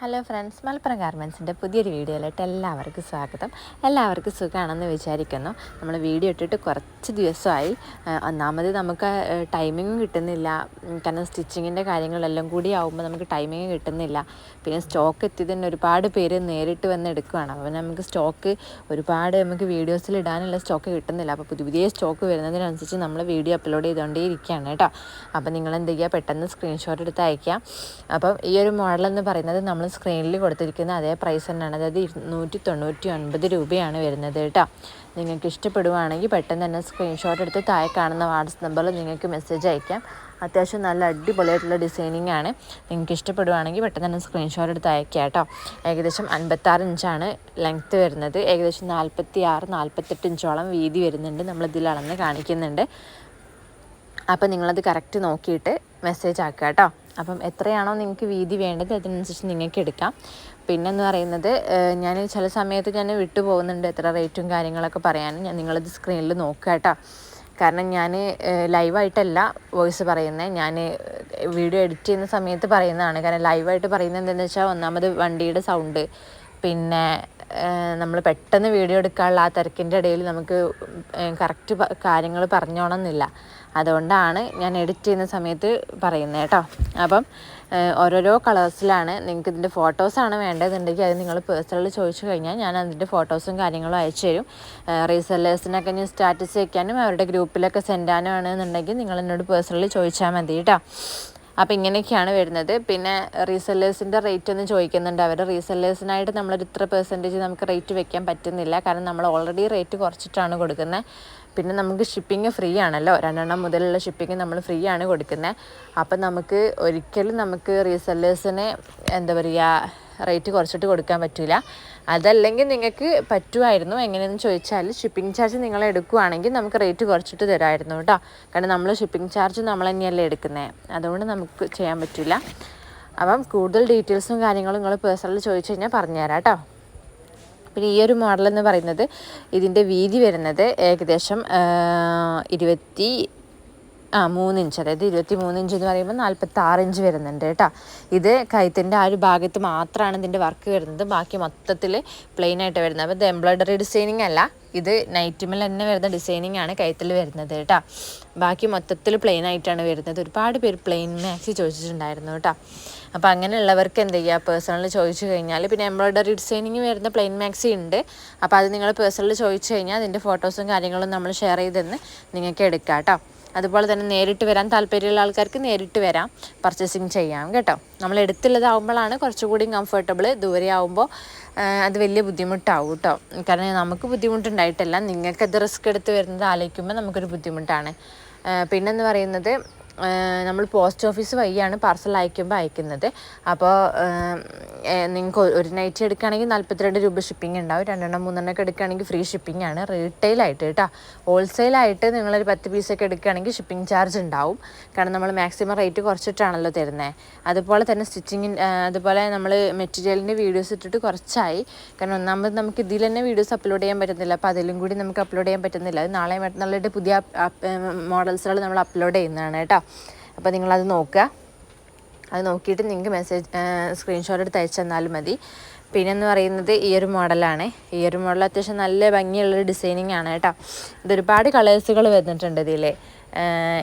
Hello friends Malappuram ഗാർമെൻസിന്റെ പുതിയൊരു വീഡിയോയിലായിട്ട് എല്ലാവർക്കും സ്വാഗതം. എല്ലാവർക്കും സുഖമാണെന്ന് വിചാരിക്കുന്നു. നമ്മൾ വീഡിയോ ഇട്ടിട്ട് കുറച്ച് ദിവസമായി. ഒന്നാമത് നമുക്ക് ടൈമിങ്ങും കിട്ടുന്നില്ല. കാരണം സ്റ്റിച്ചിങ്ങിന്റെ കാര്യങ്ങളെല്ലാം കൂടി ആവുമ്പോൾ നമുക്ക് ടൈമിങ് കിട്ടുന്നില്ല. പിന്നെ സ്റ്റോക്ക് എത്തിയതിന് ഒരുപാട് പേര് നേരിട്ട് വന്ന് എടുക്കുകയാണ് അപ്പോൾ നമുക്ക് സ്റ്റോക്ക് ഒരുപാട് നമുക്ക് വീഡിയോസിൽ ഇടാനുള്ള സ്റ്റോക്ക് കിട്ടുന്നില്ല. അപ്പോൾ പുതിയ പുതിയ സ്റ്റോക്ക് വരുന്നതിനനുസരിച്ച് നമ്മൾ വീഡിയോ അപ്ലോഡ് ചെയ്തുകൊണ്ടേ ഇരിക്കുകയാണ് കേട്ടോ. അപ്പോൾ നിങ്ങൾ എന്ത് ചെയ്യുക? പെട്ടെന്ന് സ്ക്രീൻഷോട്ട് എടുത്ത് അയക്കാം അപ്പം ഈ ഒരു മോഡൽ എന്ന് പറയുന്നത് നമ്മൾ സ്ക്രീനിൽ കൊടുത്തിരിക്കുന്ന അതേ പ്രൈസ് തന്നെയാണ്. അതായത് ഇരുന്നൂറ്റി തൊണ്ണൂറ്റി ഒൻപത് രൂപയാണ് വരുന്നത് കേട്ടോ. നിങ്ങൾക്ക് ഇഷ്ടപ്പെടുവാണെങ്കിൽ പെട്ടെന്ന് തന്നെ സ്ക്രീൻഷോട്ട് എടുത്ത് താഴെ കാണുന്ന വാട്സപ്പ് നമ്പറിൽ നിങ്ങൾക്ക് മെസ്സേജ് അയക്കാം. അത്യാവശ്യം നല്ല അടിപൊളിയായിട്ടുള്ള ഡിസൈനിങ് ആണ്. നിങ്ങൾക്ക് ഇഷ്ടപ്പെടുവാണെങ്കിൽ പെട്ടെന്ന് തന്നെ സ്ക്രീൻഷോട്ട് എടുത്ത് അയക്കാം കേട്ടോ. ഏകദേശം അൻപത്താറ് ഇഞ്ചാണ് ലെങ്ത്ത് വരുന്നത്. ഏകദേശം നാൽപ്പത്തി ആറ് നാൽപ്പത്തെട്ട് ഇഞ്ചോളം വീതി വരുന്നുണ്ട്. നമ്മളിതിൽ അളന്ന് കാണിക്കുന്നുണ്ട്. അപ്പോൾ നിങ്ങളത് കറക്റ്റ് നോക്കിയിട്ട് മെസ്സേജ് ആക്കുക കേട്ടോ. അപ്പം എത്രയാണോ നിങ്ങൾക്ക് വീതി വേണ്ടത് അതിനനുസരിച്ച് നിങ്ങൾക്ക് എടുക്കാം. പിന്നെന്ന് പറയുന്നത് ഞാൻ ചില സമയത്ത് ഞാൻ വിട്ടു പോകുന്നുണ്ട് എത്ര റേറ്റും കാര്യങ്ങളൊക്കെ പറയാനും. ഞാൻ നിങ്ങളത് സ്ക്രീനിൽ നോക്കുക കേട്ടോ. കാരണം ഞാൻ ലൈവായിട്ടല്ല വോയിസ് പറയുന്നത് ഞാൻ വീഡിയോ എഡിറ്റ് ചെയ്യുന്ന സമയത്ത് പറയുന്നതാണ്. കാരണം ലൈവായിട്ട് പറയുന്നത് എന്താണെന്ന് വെച്ചാൽ ഒന്നാമത് വണ്ടിയുടെ സൗണ്ട്. പിന്നെ നമ്മൾ പെട്ടെന്ന് വീഡിയോ എടുക്കാനുള്ള ആ തിരക്കിന്റെ ഇടയിൽ നമുക്ക് കറക്റ്റ് കാര്യങ്ങൾ പറഞ്ഞോണമെന്നില്ല അതുകൊണ്ടാണ് ഞാൻ എഡിറ്റ് ചെയ്യുന്ന സമയത്ത് പറയുന്നത് കേട്ടോ അപ്പം ഓരോരോ കളേഴ്സിലാണ് നിങ്ങൾക്ക് ഇതിന്റെ ഫോട്ടോസാണ് വേണ്ടതെന്നുണ്ടെങ്കിൽ അത് നിങ്ങൾ പേഴ്സണലി ചോദിച്ചു കഴിഞ്ഞാൽ ഞാൻ അതിന്റെ ഫോട്ടോസും കാര്യങ്ങളും അയച്ചു തരും. റീസെല്ലേഴ്സിനൊക്കെ ഞാൻ സ്റ്റാറ്റസ് വയ്ക്കാനും അവരുടെ ഗ്രൂപ്പിലൊക്കെ സെൻഡ് ചെയ്യാനും ആണെന്നുണ്ടെങ്കിൽ നിങ്ങൾ എന്നോട് പേഴ്സണലി ചോദിച്ചാൽ മതി കേട്ടോ അപ്പോൾ ഇങ്ങനെയൊക്കെയാണ് വരുന്നത്. പിന്നെ റീസെല്ലേഴ്സിന്റെ റേറ്റ് ഒന്ന് ചോദിക്കുന്നുണ്ട്. അവർ റീസെല്ലേഴ്സിനായിട്ട് നമ്മളൊരു ഇത്ര പെർസെന്റേജ് നമുക്ക് റേറ്റ് വെക്കാൻ പറ്റുന്നില്ല. കാരണം നമ്മൾ ഓൾറെഡി റേറ്റ് കുറച്ചിട്ടാണ് കൊടുക്കുന്നത്. പിന്നെ നമുക്ക് ഷിപ്പിംഗ് ഫ്രീ ആണല്ലോ. രണ്ടെണ്ണം മുതലുള്ള ഷിപ്പിംഗ് നമ്മൾ ഫ്രീ ആണ് കൊടുക്കുന്നത് അപ്പം നമുക്ക് ഒരിക്കലും നമുക്ക് റീസെല്ലേഴ്സിനെ എന്താ പറയുക റേറ്റ് കുറച്ചിട്ട് കൊടുക്കാൻ പറ്റില്ല അതല്ലെങ്കിൽ നിങ്ങൾക്ക് പറ്റുമായിരുന്നു. എങ്ങനെയെന്ന് ചോദിച്ചാൽ ഷിപ്പിംഗ് ചാർജ് നിങ്ങൾ എടുക്കുവാണെങ്കിൽ നമുക്ക് റേറ്റ് കുറച്ചിട്ട് തരാമായിരുന്നു കേട്ടോ. കാരണം നമ്മൾ ഷിപ്പിംഗ് ചാർജ് നമ്മൾ തന്നെയല്ലേ എടുക്കുന്നത് അതുകൊണ്ട് നമുക്ക് ചെയ്യാൻ പറ്റില്ല അപ്പം കൂടുതൽ ഡീറ്റെയിൽസും കാര്യങ്ങളും നിങ്ങൾ പേഴ്സണലി ചോദിച്ചു കഴിഞ്ഞാൽ പറഞ്ഞുതരാം കേട്ടോ. പിന്നെ ഈ ഒരു മോഡൽ എന്ന് പറയുന്നത് ഇതിന്റെ വീതി വരുന്നത് ഏകദേശം ഇരുപത്തി ആ മൂന്നിഞ്ച് അതായത് ഇരുപത്തി മൂന്നിഞ്ച് എന്ന് പറയുമ്പോൾ നാൽപ്പത്തി ഇഞ്ച് വരുന്നുണ്ട് കേട്ടോ. ഇത് കഴുത്തിന്റെ ആ ഒരു ഭാഗത്ത് മാത്രമാണ് ഇതിന്റെ വർക്ക് വരുന്നത്. ബാക്കി മൊത്തത്തിൽ പ്ലെയിൻ ആയിട്ട് വരുന്നത്. അപ്പോൾ ഇത് എംബ്രോയ്ഡറി ഡിസൈനിങ് അല്ല. ഇത് നൈറ്റിമിൽ തന്നെ വരുന്ന ഡിസൈനിങ് ആണ് കൈത്തിൽ വരുന്നത് കേട്ടോ. ബാക്കി മൊത്തത്തിൽ പ്ലെയിൻ ആയിട്ടാണ് വരുന്നത്. ഒരുപാട് പേര് പ്ലെയിൻ മാക്സി ചോദിച്ചിട്ടുണ്ടായിരുന്നു കേട്ടോ. അപ്പോൾ അങ്ങനെയുള്ളവർക്ക് എന്ത് ചെയ്യുക പേഴ്സണൽ ചോദിച്ചു കഴിഞ്ഞാൽ പിന്നെ എംബ്രോയ്ഡറി ഡിസൈനിങ് വരുന്ന പ്ലെയിൻ മാക്സി ഉണ്ട് അപ്പോൾ അത് നിങ്ങൾ പേഴ്സണൽ ചോദിച്ചു കഴിഞ്ഞാൽ അതിന്റെ ഫോട്ടോസും കാര്യങ്ങളും നമ്മൾ ഷെയർ ചെയ്തെന്ന് നിങ്ങൾക്ക് എടുക്കാം കേട്ടോ. അതുപോലെ തന്നെ നേരിട്ട് വരാൻ താല്പര്യമുള്ള ആൾക്കാർക്ക് നേരിട്ട് വരാം പർച്ചേസിങ് ചെയ്യാം കേട്ടോ. നമ്മൾ എടുത്തുള്ളതാവുമ്പോഴാണ് കുറച്ചുകൂടി കംഫർട്ടബിൾ ദൂരെ ആവുമ്പോൾ അത് വലിയ ബുദ്ധിമുട്ടാവും കേട്ടോ. കാരണം നമുക്ക് ബുദ്ധിമുട്ടുണ്ടായിട്ടല്ല നിങ്ങൾക്കത് റിസ്ക് എടുത്ത് വരുന്നത് ആലോചിക്കുമ്പോൾ നമുക്കൊരു ബുദ്ധിമുട്ടാണ്. പിന്നെന്ന് പറയുന്നത് നമ്മൾ പോസ്റ്റ് ഓഫീസ് വഴിയാണ് പാർസൽ അയക്കുമ്പോൾ അയക്കുന്നത്. അപ്പോൾ നിങ്ങൾക്ക് ഒരു നൈറ്റ് എടുക്കുകയാണെങ്കിൽ നാൽപ്പത്തിരണ്ട് രൂപ ഷിപ്പിംഗ് ഉണ്ടാവും. രണ്ടെണ്ണം മൂന്നെണ്ണം ഒക്കെ എടുക്കുകയാണെങ്കിൽ ഫ്രീ ഷിപ്പിംഗ് ആണ്. റീറ്റെയിൽ ആയിട്ട് കേട്ടോ. ഹോൾസെയിലായിട്ട് നിങ്ങളൊരു പത്ത് പീസൊക്കെ എടുക്കുകയാണെങ്കിൽ ഷിപ്പിംഗ് ചാർജ് ഉണ്ടാവും. കാരണം നമ്മൾ മാക്സിമം റേറ്റ് കുറച്ചിട്ടാണല്ലോ തരുന്നത് അതുപോലെ തന്നെ സ്റ്റിച്ചിങ് അതുപോലെ നമ്മൾ മെറ്റീരിയലിന്റെ വീഡിയോസ് ഇട്ടിട്ട് കുറച്ചായി. കാരണം ഒന്നാമത് നമുക്ക് ഇതിൽ തന്നെ വീഡിയോസ് അപ്ലോഡ് ചെയ്യാൻ പറ്റുന്നില്ല. അപ്പോൾ അതിലും കൂടി നമുക്ക് അപ്ലോഡ് ചെയ്യാൻ പറ്റുന്നില്ല. അത് നാളെ മറ്റന്നാളുടെ പുതിയ മോഡൽസുകൾ നമ്മൾ അപ്ലോഡ് ചെയ്യുന്നതാണ് കേട്ടോ. അപ്പോൾ നിങ്ങളത് നോക്കുക. അത് നോക്കിയിട്ട് നിങ്ങൾക്ക് മെസ്സേജ് സ്ക്രീൻഷോട്ട് എടുത്ത് അയച്ചു തന്നാലും മതി. പിന്നെ എന്ന് പറയുന്നത് ഈ ഒരു മോഡലാണ്. ഈ ഒരു മോഡൽ അത്യാവശ്യം നല്ല ഭംഗിയുള്ളൊരു ഡിസൈനിങ് ആണ് കേട്ടോ. ഇതൊരുപാട് കളേഴ്സുകൾ വന്നിട്ടുണ്ട് ഇതിൽ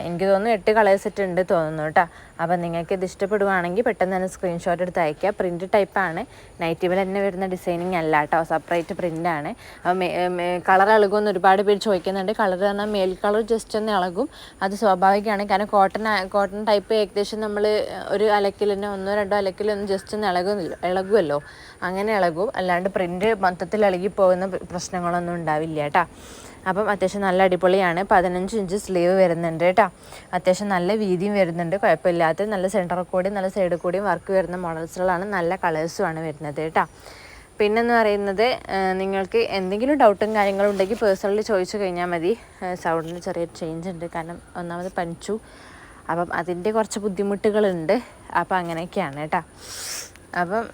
എനിക്ക് തോന്നുന്നു എട്ട് കളേഴ്സ് സെറ്റ് ഉണ്ട് തോന്നുന്നു കേട്ടോ. അപ്പം നിങ്ങൾക്ക് ഇത് ഇഷ്ടപ്പെടുവാണെങ്കിൽ പെട്ടെന്ന് തന്നെ സ്ക്രീൻഷോട്ട് എടുത്ത് അയക്കുക പ്രിന്റ് ടൈപ്പാണ് നൈറ്റിവിൽ തന്നെ വരുന്ന ഡിസൈനിങ് അല്ല കേട്ടോ. സെപ്പറേറ്റ് പ്രിന്റാണ് കളർ ഇളകുമെന്ന് ഒരുപാട് പേര് ചോദിക്കുന്നുണ്ട്. കളർ പറഞ്ഞാൽ മേൽ കളർ ജസ്റ്റ് ഒന്ന് ഇളകും. അത് സ്വാഭാവികമാണ്. കാരണം കോട്ടൺ കോട്ടൺ ടൈപ്പ് ഏകദേശം നമ്മൾ ഒരു അലക്കിൽ തന്നെ ഒന്നോ രണ്ടോ അലക്കിൽ ഒന്ന് ജസ്റ്റ് ഒന്ന് ഇളകുന്നില്ല ഇളകുമല്ലോ അങ്ങനെ ഇളകും. അല്ലാണ്ട് പ്രിന്റ് മൊത്തത്തിൽ ഇളകി പോകുന്ന പ്രശ്നങ്ങളൊന്നും ഉണ്ടാവില്ല കേട്ടോ. അപ്പം അത്യാവശ്യം നല്ല അടിപൊളിയാണ്. പതിനഞ്ച് ഇഞ്ച് സ്ലീവ് വരുന്നുണ്ട് കേട്ടോ. അത്യാവശ്യം നല്ല വീതിയും വരുന്നുണ്ട്. കുഴപ്പമില്ലാത്ത നല്ല സെന്റർ കൂടിയും നല്ല സൈഡ് കൂടിയും വർക്ക് വരുന്ന മോഡൽസുകളാണ് നല്ല കളേഴ്സുമാണ് വരുന്നത് കേട്ടോ. പിന്നെന്ന് പറയുന്നത് നിങ്ങൾക്ക് എന്തെങ്കിലും ഡൗട്ടും കാര്യങ്ങളും ഉണ്ടെങ്കിൽ പേഴ്സണലി ചോദിച്ചു കഴിഞ്ഞാൽ മതി. സൗണ്ടിന് ചെറിയ ചേഞ്ച് ഉണ്ട്. കാരണം ഒന്നാമത് പനിച്ചു. അപ്പം അതിന്റെ കുറച്ച് ബുദ്ധിമുട്ടുകളുണ്ട്. അപ്പം അങ്ങനെയൊക്കെയാണ് കേട്ടോ. അപ്പം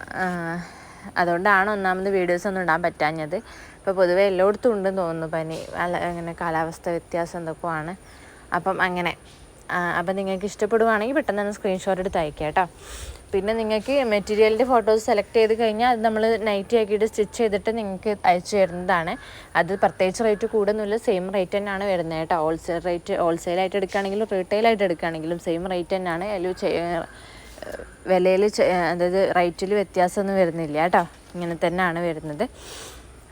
അതുകൊണ്ടാണ് ഒന്നാമത് വീഡിയോസ് ഒന്നും ഇടാൻ പറ്റാഞ്ഞത്. ഇപ്പോൾ പൊതുവേ എല്ലായിടത്തും ഉണ്ടെന്ന് തോന്നുന്നു പനി അല്ല അങ്ങനെ കാലാവസ്ഥ വ്യത്യാസം എന്തൊക്കെയാണ്. അപ്പം അങ്ങനെ അപ്പം നിങ്ങൾക്ക് ഇഷ്ടപ്പെടുവാണെങ്കിൽ പെട്ടെന്ന് തന്നെ സ്ക്രീൻഷോട്ട് എടുത്ത് അയക്കാം കേട്ടോ. പിന്നെ നിങ്ങൾക്ക് മെറ്റീരിയലിന്റെ ഫോട്ടോസ് സെലക്ട് ചെയ്ത് കഴിഞ്ഞാൽ അത് നമ്മൾ നൈറ്റി ആക്കിയിട്ട് സ്റ്റിച്ച് ചെയ്തിട്ട് നിങ്ങൾക്ക് അയച്ചു തരുന്നതാണ്. അത് പ്രത്യേകിച്ച് റേറ്റ് കൂടുന്നില്ല സെയിം റേറ്റ് തന്നെയാണ് വരുന്നത് കേട്ടോ. ഹോൾസെയിൽ റേറ്റ് ഹോൾസെയിലായിട്ട് എടുക്കുകയാണെങ്കിലും റീറ്റെയിലായിട്ട് എടുക്കുകയാണെങ്കിലും സെയിം റേറ്റ് തന്നെയാണ്. അതിൽ വിലയിൽ അതായത് റേറ്റിൽ വ്യത്യാസമൊന്നും വരുന്നില്ല കേട്ടോ. ഇങ്ങനെ തന്നെയാണ് വരുന്നത്.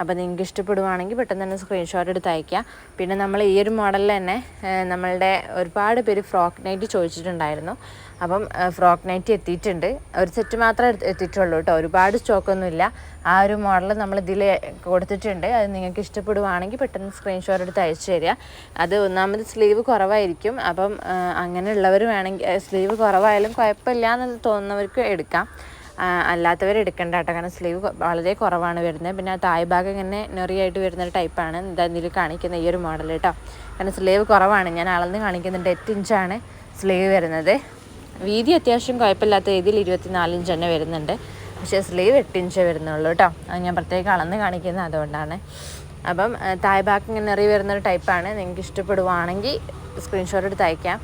അപ്പോൾ നിങ്ങൾക്ക് ഇഷ്ടപ്പെടുവാണെങ്കിൽ പെട്ടെന്ന് തന്നെ സ്ക്രീൻഷോട്ട് എടുത്ത് അയക്കുക പിന്നെ നമ്മൾ ഈ ഒരു മോഡലിൽ തന്നെ നമ്മളുടെ ഒരുപാട് പേര് ഫ്രോക്ക് നൈറ്റ് ചോദിച്ചിട്ടുണ്ടായിരുന്നു. അപ്പം ഫ്രോക്ക് നൈറ്റ് എത്തിയിട്ടുണ്ട്. ഒരു സെറ്റ് മാത്രമേ എത്തിയിട്ടുള്ളൂ കേട്ടോ. ഒരുപാട് സ്റ്റോക്കൊന്നുമില്ല ആ ഒരു മോഡൽ നമ്മൾ ഇതിൽ കൊടുത്തിട്ടുണ്ട്. അത് നിങ്ങൾക്ക് ഇഷ്ടപ്പെടുവാണെങ്കിൽ പെട്ടെന്ന് സ്ക്രീൻഷോട്ട് എടുത്ത് അയച്ചു തരിക. അത് ഒന്നാമത് സ്ലീവ് കുറവായിരിക്കും. അപ്പം അങ്ങനെയുള്ളവർ വേണമെങ്കിൽ സ്ലീവ് കുറവായാലും കുഴപ്പമില്ല എന്ന് തോന്നുന്നവർക്ക് എടുക്കാം. അല്ലാത്തവർ എടുക്കേണ്ട കേട്ടോ. കാരണം സ്ലീവ് വളരെ കുറവാണ് വരുന്നത്. പിന്നെ തായ് ഭാഗം ഇങ്ങനെ നെറിയായിട്ട് വരുന്ന ഒരു ടൈപ്പാണ് ഇതിൽ കാണിക്കുന്ന ഈ ഒരു മോഡൽ കേട്ടോ. കാരണം സ്ലീവ് കുറവാണ്. ഞാൻ അളന്ന് കാണിക്കുന്നുണ്ട്. എട്ട് ഇഞ്ചാണ് സ്ലീവ് വരുന്നത്. വീതി അത്യാവശ്യം കുഴപ്പമില്ലാത്ത രീതിയിൽ ഇരുപത്തിനാല് ഇഞ്ച് തന്നെ വരുന്നുണ്ട്. പക്ഷേ സ്ലീവ് എട്ട് ഇഞ്ച് വരുന്നുള്ളൂ കേട്ടോ. അത് ഞാൻ പ്രത്യേകം അളന്ന് കാണിക്കുന്നത് അതുകൊണ്ടാണ്. അപ്പം തായ് ബാക്ക് ഇങ്ങനെ നിറയെ വരുന്നൊരു ടൈപ്പാണ് നിങ്ങൾക്ക് ഇഷ്ടപ്പെടുവാണെങ്കിൽ സ്ക്രീൻഷോട്ട് എടുത്ത് അയക്കാം.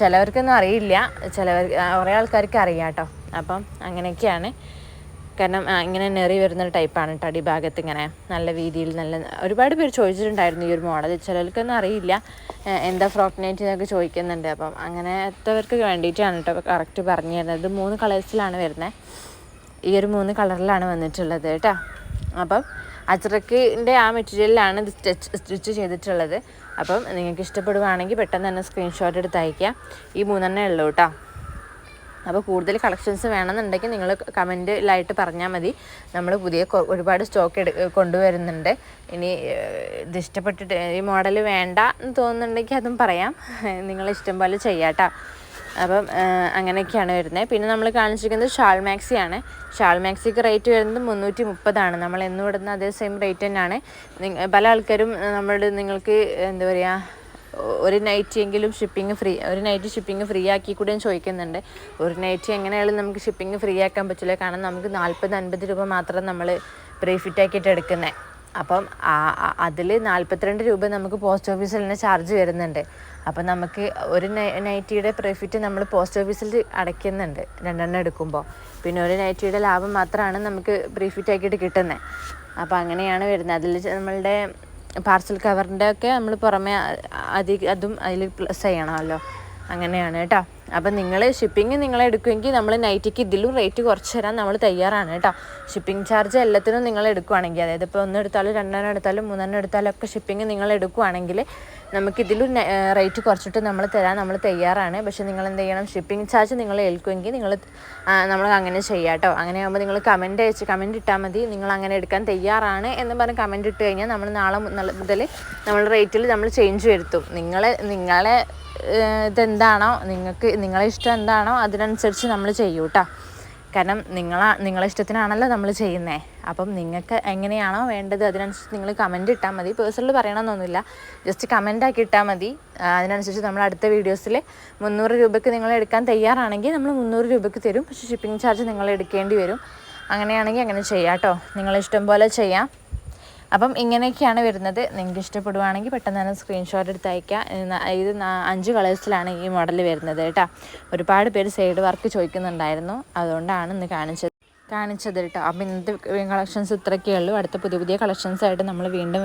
ചിലവർക്കൊന്നും അറിയില്ല. ചിലവർ കുറേ ആൾക്കാർക്ക് അറിയാം കേട്ടോ. അപ്പം അങ്ങനെയൊക്കെയാണ്. കാരണം ഇങ്ങനെ നെറി വരുന്ന ടൈപ്പാണ് ടടി ഭാഗത്ത് ഇങ്ങനെ നല്ല രീതിയിൽ നല്ല ഒരുപാട് പേര് ചോദിച്ചിട്ടുണ്ടായിരുന്നു ഈ ഒരു മോഡൽ. ചിലർക്കൊന്നും അറിയില്ല എന്താ ഫ്രോക്ക് നൈറ്റ് എന്നൊക്കെ ചോദിക്കുന്നുണ്ട്. അപ്പം അങ്ങനത്തെവർക്ക് വേണ്ടിയിട്ടാണ് കേട്ടോ കറക്റ്റ് പറഞ്ഞു തരുന്നത്. ഇത് മൂന്ന് കളേഴ്സിലാണ് വരുന്നത്. ഈ ഒരു മൂന്ന് കളറിലാണ് വന്നിട്ടുള്ളത് കേട്ടോ. അപ്പം അച്ചറക്കിന്റെ ആ മെറ്റീരിയലിലാണ് ഇത് സ്റ്റിച്ച് സ്റ്റിച്ച് ചെയ്തിട്ടുള്ളത്. അപ്പം നിങ്ങൾക്ക് ഇഷ്ടപ്പെടുവാണെങ്കിൽ പെട്ടെന്ന് തന്നെ സ്ക്രീൻഷോട്ട് എടുത്ത് അയയ്ക്കുക ഈ മൂന്നെണ്ണേ ഉള്ളൂ കേട്ടോ. അപ്പോൾ കൂടുതൽ കളക്ഷൻസ് വേണമെന്നുണ്ടെങ്കിൽ നിങ്ങൾ കമന്റിലായിട്ട് പറഞ്ഞാൽ മതി. നമ്മൾ പുതിയ ഒരുപാട് സ്റ്റോക്ക് എടു കൊണ്ടുവരുന്നുണ്ട്. ഇനി ഇത് ഇഷ്ടപ്പെട്ടിട്ട് ഈ മോഡൽ വേണ്ട എന്ന് തോന്നുന്നുണ്ടെങ്കിൽ അതും പറയാം. നിങ്ങൾ ഇഷ്ടം പോലെ ചെയ്യാട്ടോ. അപ്പം അങ്ങനെയൊക്കെയാണ് വരുന്നത്. പിന്നെ നമ്മൾ കാണിച്ചിരിക്കുന്നത് ഷാൾ ആണ് ഷാൾ മാക്സിക്ക് റേറ്റ് വരുന്നത് മുന്നൂറ്റി മുപ്പതാണ് നമ്മൾ എന്നും ഇടുന്ന അതേ സെയിം റേറ്റ് തന്നെയാണ്. പല ആൾക്കാരും നമ്മൾ നിങ്ങൾക്ക് എന്താ പറയുക ഒരു നൈറ്റ് എങ്കിലും ഷിപ്പിംഗ് ഫ്രീ ഒരു നൈറ്റ് ഷിപ്പിംഗ് ഫ്രീ ആക്കി കൂടെ ചോദിക്കുന്നുണ്ട്. ഒരു നൈറ്റ് എങ്ങനെയായാലും നമുക്ക് ഷിപ്പിംഗ് ഫ്രീ ആക്കാൻ പറ്റില്ല. കാരണം നമുക്ക് നാൽപ്പത് അൻപത് രൂപ മാത്രം നമ്മൾ പ്രീഫിറ്റ് ആക്കിയിട്ട് എടുക്കുന്നത് അപ്പം അതിൽ നാൽപ്പത്തിരണ്ട് രൂപ നമുക്ക് പോസ്റ്റ് ഓഫീസിൽ തന്നെ ചാർജ് വരുന്നുണ്ട്. അപ്പം നമുക്ക് ഒരു നൈറ്റിയുടെ പ്രോഫിറ്റ് നമ്മൾ പോസ്റ്റ് ഓഫീസിൽ അടയ്ക്കുന്നുണ്ട് രണ്ടെണ്ണം എടുക്കുമ്പോൾ പിന്നെ ഒരു നൈറ്റിയുടെ ലാഭം മാത്രമാണ് നമുക്ക് പ്രീഫിറ്റ് ആക്കിയിട്ട് കിട്ടുന്നത് അപ്പോൾ അങ്ങനെയാണ് വരുന്നത്. അതിൽ നമ്മളുടെ പാർസൽ കവറിന്റെ ഒക്കെ നമ്മൾ പുറമെ അധികം അതും അതിൽ പ്ലസ് ചെയ്യണമല്ലോ. അങ്ങനെയാണ് കേട്ടോ. അപ്പം നിങ്ങൾ ഷിപ്പിംഗ് നിങ്ങൾ എടുക്കുമെങ്കിൽ നമ്മൾ നൈറ്റിക്ക് ഇതിലും റേറ്റ് കുറച്ച് തരാൻ നമ്മൾ തയ്യാറാണ് കേട്ടോ. ഷിപ്പിംഗ് ചാർജ് എല്ലാത്തിനും നിങ്ങൾ എടുക്കുവാണെങ്കിൽ അതായത് ഇപ്പോൾ ഒന്ന് എടുത്താലും രണ്ടെണ്ണം എടുത്താലും മൂന്നെണ്ണം എടുത്താലും ഒക്കെ ഷിപ്പിംഗ് നിങ്ങൾ എടുക്കുവാണെങ്കിൽ നമുക്കിതിലും റേറ്റ് കുറച്ചിട്ട് നമ്മൾ തരാൻ നമ്മൾ തയ്യാറാണ്. പക്ഷെ നിങ്ങൾ എന്ത് ചെയ്യണം? ഷിപ്പിംഗ് ചാർജ് നിങ്ങൾ ഏൽക്കുമെങ്കിൽ നിങ്ങൾ നമ്മൾ അങ്ങനെ ചെയ്യാം കേട്ടോ. അങ്ങനെ ആകുമ്പോൾ നിങ്ങൾ കമന്റ് അയച്ച് കമന്റ് ഇട്ടാൽ മതി. നിങ്ങൾ അങ്ങനെ എടുക്കാൻ തയ്യാറാണ് എന്ന് പറഞ്ഞ് കമന്റ് ഇട്ട് കഴിഞ്ഞാൽ നമ്മൾ നാളെ മുതൽ നമ്മൾ റേറ്റിൽ നമ്മൾ ചേഞ്ച് വരുത്തും. നിങ്ങളെ നിങ്ങളെ ഇതെന്താണോ നിങ്ങൾക്ക് നിങ്ങളെ ഇഷ്ടം എന്താണോ അതിനനുസരിച്ച് നമ്മൾ ചെയ്യൂ കേട്ടോ കാരണം നിങ്ങളാ നിങ്ങളെ ഇഷ്ടത്തിനാണല്ലോ നമ്മൾ ചെയ്യുന്നത് അപ്പം നിങ്ങൾക്ക് എങ്ങനെയാണോ വേണ്ടത് അതിനനുസരിച്ച് നിങ്ങൾ കമന്റ് ഇട്ടാൽ മതി. പേഴ്സണൽ പറയണമെന്നൊന്നുമില്ല. ജസ്റ്റ് കമന്റ് ആക്കി ഇട്ടാൽ മതി. അതിനനുസരിച്ച് നമ്മൾ അടുത്ത വീഡിയോസിൽ മുന്നൂറ് രൂപയ്ക്ക് നിങ്ങൾ എടുക്കാൻ തയ്യാറാണെങ്കിൽ നമ്മൾ മുന്നൂറ് രൂപയ്ക്ക് തരും. പക്ഷേ ഷിപ്പിംഗ് ചാർജ് നിങ്ങൾ എടുക്കേണ്ടി വരും. അങ്ങനെയാണെങ്കിൽ അങ്ങനെ ചെയ്യാം കേട്ടോ നിങ്ങളിഷ്ടം പോലെ ചെയ്യാം. അപ്പം ഇങ്ങനെയൊക്കെയാണ് വരുന്നത്. നിങ്ങൾക്ക് ഇഷ്ടപ്പെടുവാണെങ്കിൽ പെട്ടെന്ന് തന്നെ സ്ക്രീൻഷോട്ട് എടുത്ത് അയക്കുക ഇത് അഞ്ച് കളേഴ്സിലാണ് ഈ മോഡൽ വരുന്നത് കേട്ടോ. ഒരുപാട് പേര് സൈഡ് വർക്ക് ചോദിക്കുന്നുണ്ടായിരുന്നു. അതുകൊണ്ടാണ് ഇന്ന് കാണിച്ചത്. കാണിച്ചത് കേട്ടോ. അപ്പം ഇന്നത്തെ കളക്ഷൻസ് ഇത്രയൊക്കെയുള്ളൂ അടുത്ത പുതിയ പുതിയ കളക്ഷൻസായിട്ട് നമ്മൾ വീണ്ടും